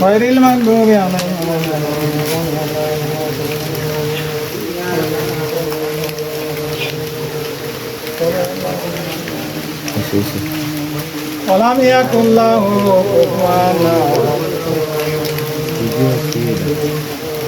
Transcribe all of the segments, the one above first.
Mayril mangoviyanı. Olamiyakullahu kuhvana.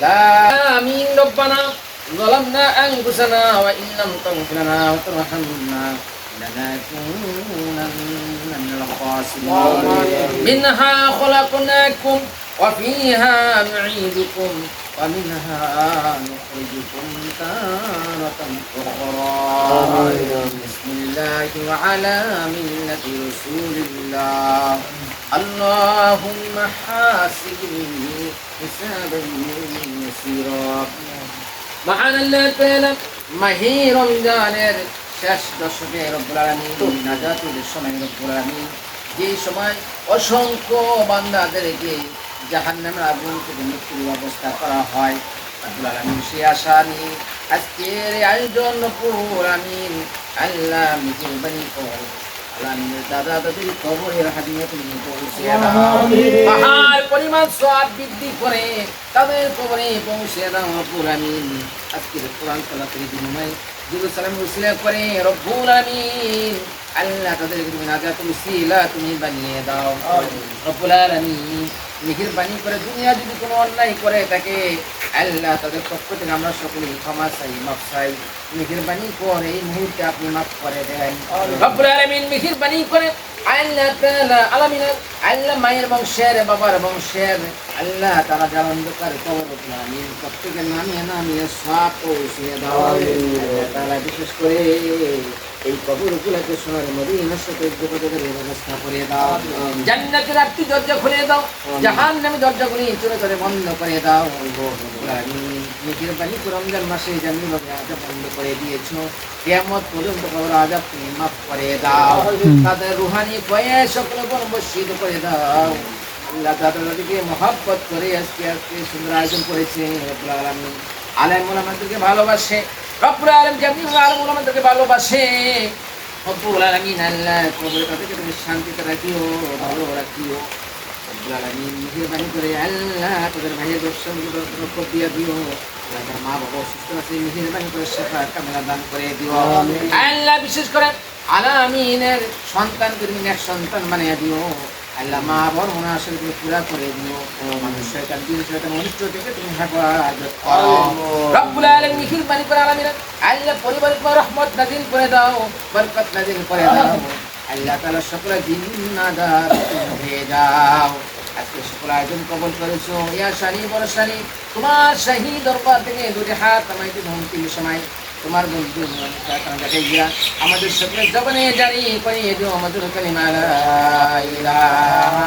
لا آمين ربنا. ظلمنا أنفسنا وإن لم تغفر لنا وترحمنا لنكونن من الخاسرين. منها خلقناكم وفيها نعيدكم ومنها نخرجكم تارة أخرى. بسم الله وعلى ملة رسول الله. اللهم حاسبني حسابا يسيرا মহান আল্লাহ তাআলা মাহে রমজানের শেষ দশকে রব্বুল আলামিন নাজাতুল সময় রব্বুল আলামিন যে সময় অসংখ্য বান্দাদেরকে জাহান্নামের আগুন থেকে মুক্তির ব্যবস্থা করা হয় রব্বুল আলামিন সে আশা নিয়ে আজকের এই আয়োজন রব্বুল আলামিন আল্লাহ মেহরবানি করে পাহাড় পরিমাণ সব বৃদ্ধি করে তাদের কবরে পৌঁছে দাও রব্বুল আমিন। আজকের কোরআন তালাতের বিনিময়ে জেরুসালাম উসিলা করে রব্বুল আমিন। আল্লাহ তাদেরকে তুমি নাজাত উসিলা তুমি বানিয়ে দাও। রব্বুল আলামিন। মেহেরবানি করে দুনিয়া যদি কোনো অন্যায় করে থাকে আল্লাহ তাদের পক্ষ থেকে আমরা সকলেই ক্ষমা চাই মাফ চাই। মেহেরবানি করে এই মুহূর্তে আপনি মাফ করে দেন। রব্বুল আলামিন মেহেরবানি করে আল্লাহ তাআলা আলামিন আল্লাহ মায়ের বংশের বাবার বংশের আল্লাহ তারা যারা অন্ধকার কবর রব্বুল প্রত্যেকের নামিয়ে নামিয়ে সব পৌঁছে দাও। আল্লাহ তাআলা বিশেষ করে এই কবর গুলাকে সোনার মদিনার সাথে যোগাযোগের ব্যবস্থা করে দাও। জান্নাতের দরজা খুলে দাও। জাহান নামে দরজাগুলি চলে চলে বন্ধ করে দাও। নিজের বাণী রমজান মাসে ভাবে আজাব বন্ধ করে দিয়েছ। কেমত পর্যন্ত কবর আজাব তুমি মাফ করে দাও। তাদের রুহানি কয়ে সকল বর্ষিত করে দাও। আল্লাহ তাদেরকে মহাব্বত করে আজকে আজকে সুন্দর আয়োজন করেছে রব্বুল আলামিন। আলেম ওলামাদেরকে ভালোবাসে রব্বুল আলম যেমনি আলম ওলামাদেরকে ভালোবাসে। রব্বুল আলামিন আল্লাহ কবরে তাদেরকে তুমি শান্তিতে রাখিও ভালো রাখিও। রব্বুল আলামিন মেহেরবানি করে আল্লাহ তোদের ভাইয়ের দর্শন রক্ষা দিয়ে দিও। তার মা বাবা অসুস্থ আছে মেহেরবানি করে শেফা কামেলা দান করে দিও। আল্লাহ বিশেষ করে আলামিনের সন্তান তুমি এক সন্তান বানিয়ে দিও। আল্লাহ মা বড় মনে আসে তুমি পুরা করে দিও। মানুষ শয়তান দিন শয়তান অনিষ্ট থেকে তুমি হেফাজত করো। রব্বুল আলামিন করে আলামিন আল্লাহ পরিবারের পর রহমত নাজিল করে দাও বরকত নাজিল করে দাও। আল্লাহ তাআলা সকল জিন্নাদার হয়ে যাও। আজকে সকল আয়োজন কবল করেছ। ইয়া শানি বড় শানি তোমার শাহী দরবার থেকে দুটি হাত আমাকে ধমকি সময়। তোমার বন্ধু দেখাই গিয়া আমাদের সকলের জবানে জারি করিয়ে দিও আমাদের কালিমা লা ইলাহা.